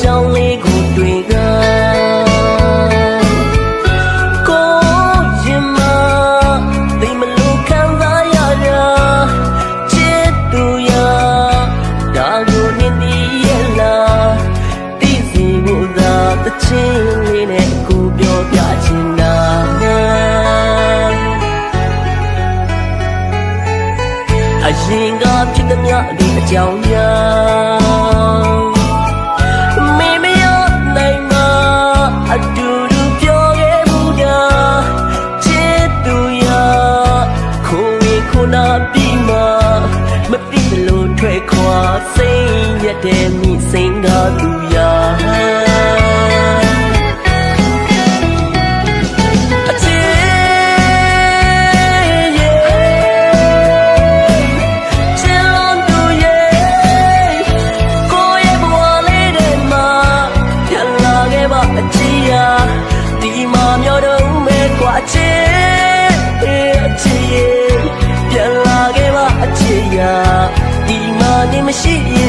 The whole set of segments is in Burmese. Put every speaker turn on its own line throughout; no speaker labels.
အရှင်ကကြောင်းလေးကိုတွေ့ကကိုရင်မသိမလို့ခံစားရတာချစ်သူရဒါကိုနင်းဒီရဲ့လားသိစီဖို့သာတချင်းလေးနဲ့ကိုပြောပြချင်တာအရင်ကဖြစ်သမျှဒီအကြောင်းရာမေ စိတ်ရတဲ့မိစိန်ကားသူ မှာနေ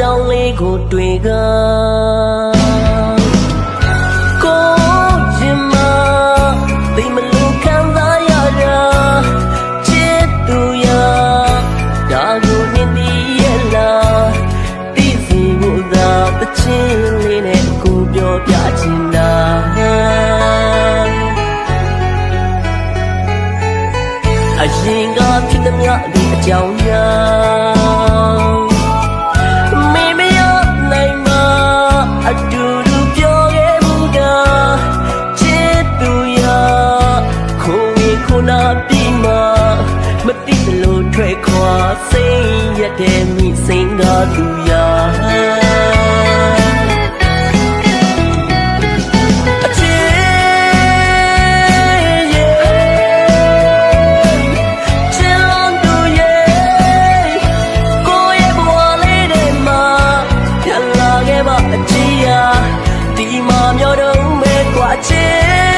ကအကြောင်းလေးကိုတွေ့ကကိုရင်မသိမလို့ခံစားရတာချစ်သူရဒါကိုနင်းဒီရဲ့လားသိစီဖို့သာတချင်းလေးနဲ့ကိုပြောပြချင်တာအရင်ကဖြစ်သမျှဒီအကြောင်းရာမေ န်လာခဲ့ပါအချီယာဒီမှာမျောတော့မဲ့ကွာချစ်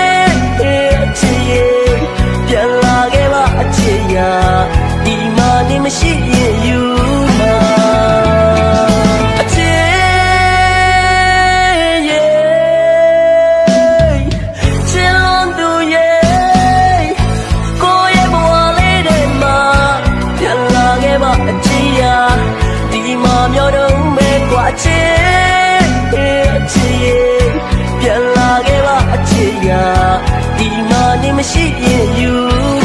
ချစ်အချီရဲ့ပြန်လာခဲ့ပါအချီယာဒီမှာနေမရှိရင်